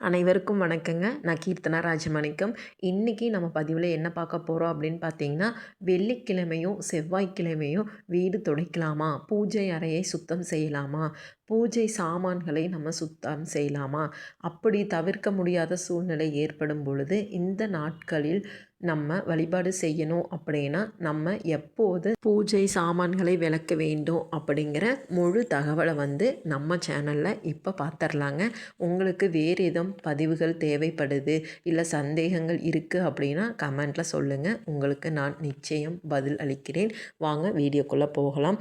அனைவருக்கும் வணக்கங்க. நான் கீர்த்தனா ராஜமாணிக்கம். இன்றைக்கி நம்ம பதிவில் என்ன பார்க்க போகிறோம் அப்படின்னு பார்த்தீங்கன்னா வெள்ளிக்கிழமையும் செவ்வாய்க்கிழமையும் வீடு துடைக்கலாமா? பூஜை அறையை சுத்தம் செய்யலாமா? பூஜை சாமான்களை நம்ம சுத்தம் செய்யலாமா? அப்படி தவிர்க்க முடியாத சூழ்நிலை ஏற்படும் பொழுது இந்த நாட்களில் நம்ம வழிபாடு செய்யணும் அப்படின்னா நம்ம எப்போது பூஜை சாமான்களை விளக்க வேண்டும் அப்படிங்கிற முழு தகவலை வந்து நம்ம சேனலில் இப்போ பார்த்துடலாங்க உங்களுக்கு வேறு எதுவும் பதிவுகள் தேவைப்படுது இல்லை சந்தேகங்கள் இருக்குது அப்படின்னா கமெண்ட்டில் சொல்லுங்கள் உங்களுக்கு நான் நிச்சயம் பதில் அளிக்கிறேன். வாங்க வீடியோக்குள்ளே போகலாம்.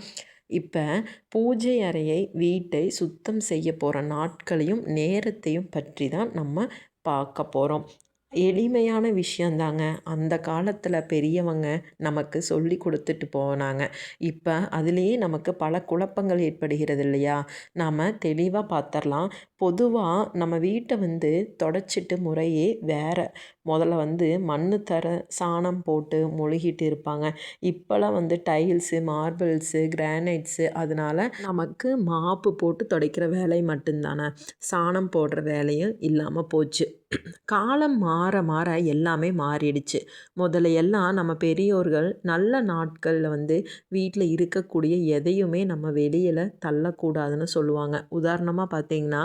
இப்போ பூஜை அறையை வீட்டை சுத்தம் செய்ய போகிற நாட்களையும் நேரத்தையும் பற்றி தான் நம்ம பார்க்க போகிறோம் எளிமையான விஷயந்தாங்க. அந்த காலத்தில் பெரியவங்க நமக்கு சொல்லி கொடுத்துட்டு போனாங்க. இப்போ அதுலேயே நமக்கு பல குழப்பங்கள் ஏற்படுகிறது இல்லையா? நாம் தெளிவாக பார்த்துர்லாம் பொதுவாக நம்ம வீட்டை வந்து தொடச்சிட்டு முறையே வேறு. முதல்ல வந்து மண் தர சாணம் போட்டு மொழுகிட்டு இருப்பாங்க. இப்போல்லாம் வந்து டைல்ஸு மார்பிள்ஸு கிரானைட்ஸு அதனால் நமக்கு மாப்பு போட்டு துடைக்கிற வேலை மட்டும்தானே. சாணம் போடுற வேலையும் இல்லாமல் போச்சு. காலம் மாற மாற எல்லாமே மாறிடுச்சு. முதல்ல எல்லாம் நம்ம பெரியோர்கள் நல்ல நாட்களில் வந்து வீட்டில் இருக்கக்கூடிய எதையுமே நம்ம வெளியில் தள்ளக்கூடாதுன்னு சொல்லுவாங்க. உதாரணமாக பார்த்திங்கன்னா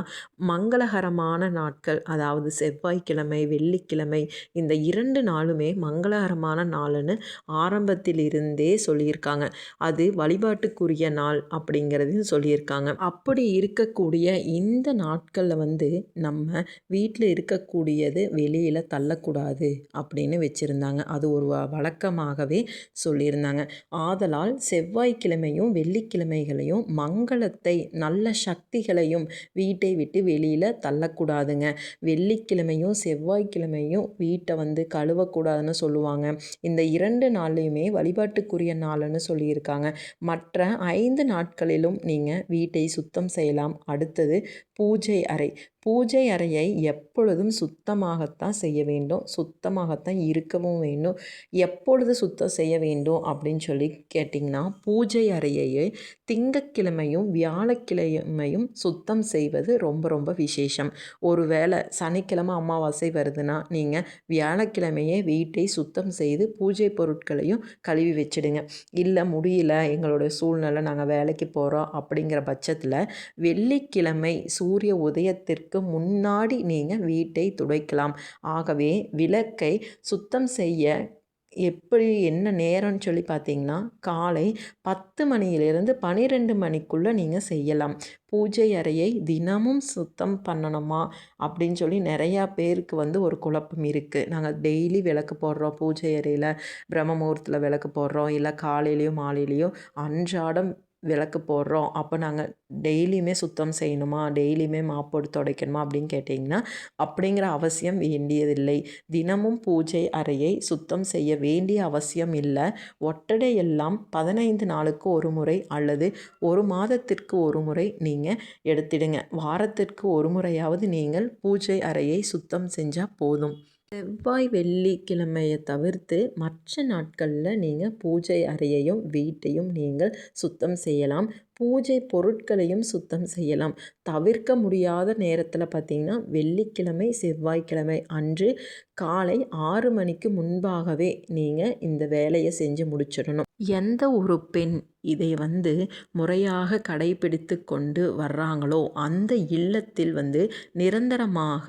மங்களகரமான நாட்கள். அதாவது செவ்வாய்க்கிழமை வெள்ளிக்கிழமை இந்த இரண்டு நாளுமே மங்களகரமான நாளுன்னு ஆரம்பத்தில் இருந்தே சொல்லியிருக்காங்க. அது வழிபாட்டுக்குரிய நாள் அப்படிங்கிறதையும் சொல்லியிருக்காங்க. அப்படி இருக்கக்கூடிய இந்த நாட்களில் வந்து நம்ம வீட்டில் இருக்கக்கூடியது வெளியில் தள்ளக்கூடாது அப்படின்னு வச்சுருந்தாங்க. அது ஒரு வழக்கமாகவே சொல்லியிருந்தாங்க. ஆதலால் செவ்வாய்க்கிழமையும் வெள்ளிக்கிழமைகளையும் மங்களத்தை நல்ல சக்திகளையும் வீட்டை விட்டு வெளியில் தள்ளக்கூடாதுங்க. வெள்ளிக்கிழமையும் செவ்வாய்க்கிழமையும் வீட்டை வந்து கழுவக்கூடாதுன்னு சொல்லுவாங்க. இந்த இரண்டு நாள்லையுமே வழிபாட்டுக்குரிய நாள்னு சொல்லியிருக்காங்க. மற்ற ஐந்து நாட்களிலும் நீங்கள் வீட்டை சுத்தம் செய்யலாம். அடுத்தது பூஜை அறை. பூஜை அறையை எப்பொழுதும் சுத்தமாகத்தான் செய்ய வேண்டும். சுத்தமாகத்தான் இருக்கவும் வேண்டும். எப்பொழுது சுத்தம் செய்ய வேண்டும் அப்படின்னு சொல்லி கேட்டிங்கன்னா பூஜை அறையையே திங்கக்கிழமையும் வியாழக்கிழமையும் சுத்தம் செய்வது ரொம்ப ரொம்ப விசேஷம். ஒரு வேளை சனிக்கிழமை அமாவாசை வருதுன்னா நீங்கள் வியாழக்கிழமையே வீட்டை சுத்தம் செய்து பூஜை பொருட்களையும் கழுவி வச்சுடுங்க. இல்லை முடியல எங்களோட சூழ்நிலை நாங்கள் வேலைக்கு போகிறோம் அப்படிங்கிற பட்சத்தில் வெள்ளிக்கிழமை சூரிய உதயத்திற்கு முன்னாடி நீங்கள் வீட்டை துடைக்கலாம். ஆகவே விளக்கை சுத்தம் செய்ய எப்படி என்ன நேரம்னு சொல்லி பார்த்தீங்கன்னா காலை பத்து மணியிலிருந்து பன்னிரெண்டு மணிக்குள்ளே நீங்கள் செய்யலாம். பூஜை அறையை தினமும் சுத்தம் பண்ணணுமா? அப்படின்னு சொல்லி நிறையா பேருக்கு வந்து ஒரு குழப்பம் இருக்குது நாங்கள் டெய்லி விளக்கு போடுறோம். பூஜை அறையில் பிரம்ம முகூர்த்தத்தில் விளக்கு போடுறோம். இல்லை காலையிலையோ மாலையிலையோ அன்றாடம் விளக்கு போடுறோம். அப்போ நாங்கள் டெய்லியுமே சுத்தம் செய்யணுமா? டெய்லியுமே மாப்போடு துடைக்கணுமா? அப்படின்னு கேட்டிங்கன்னா அப்படிங்கிற அவசியம் வேண்டியதில்லை. தினமும் பூஜை அறையை சுத்தம் செய்ய வேண்டிய அவசியம் இல்லை. ஒட்டடை எல்லாம் பதினைந்து நாளுக்கு ஒரு முறை அல்லது ஒரு மாதத்திற்கு ஒரு முறை நீங்கள் எடுத்துடுங்க. வாரத்திற்கு ஒரு முறையாவது நீங்கள் பூஜை அறையை சுத்தம் செஞ்சால் போதும். செவ்வாய் வெள்ளிக்கிழமையை தவிர்த்து மற்ற நாட்களில் நீங்கள் பூஜை அறையையும் வீட்டையும் நீங்கள் சுத்தம் செய்யலாம். பூஜை பொருட்களையும் சுத்தம் செய்யலாம். தவிர்க்க முடியாத நேரத்தில் பார்த்திங்கன்னா வெள்ளிக்கிழமை செவ்வாய்க்கிழமை அன்று காலை ஆறு மணிக்கு முன்பாகவே நீங்கள் இந்த வேலையை செஞ்சு முடிச்சிடணும். எந்த ஒரு பெண் இதை வந்து முறையாக கடைபிடித்து கொண்டு வர்றாங்களோ அந்த இல்லத்தில் வந்து நிரந்தரமாக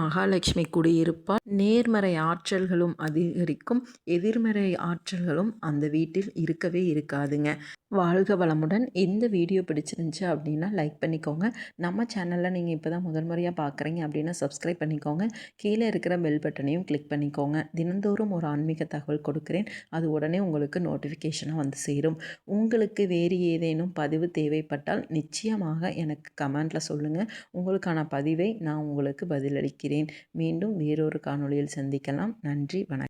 மகாலட்சுமி குடியிருப்பால் நேர்மறை ஆற்றல்களும் அதிகரிக்கும். எதிர்மறை ஆற்றல்களும் அந்த வீட்டில் இருக்கவே இருக்காதுங்க. வாழ்க வளமுடன். இந்த இந்த வீடியோ பிடிச்சிருந்துச்சி அப்படின்னா லைக் பண்ணிக்கோங்க. நம்ம சேனலில் நீங்கள் இப்போ தான் முதல் முறையாக பார்க்குறீங்க அப்படின்னா சப்ஸ்கிரைப் பண்ணிக்கோங்க. கீழே இருக்கிற பெல் பட்டனையும் கிளிக் பண்ணிக்கோங்க. தினந்தோறும் ஒரு ஆன்மீக தகவல் கொடுக்குறேன். அது உடனே உங்களுக்கு நோட்டிஃபிகேஷனாக வந்து சேரும். உங்களுக்கு வேறு ஏதேனும் பதிவு தேவைப்பட்டால் நிச்சயமாக எனக்கு கமெண்ட்டில் சொல்லுங்கள் உங்களுக்கான பதிவை நான் உங்களுக்கு பதிலளிக்கிறேன். மீண்டும் வேறொரு காணொளியில் சந்திக்கலாம். நன்றி வணக்கம்.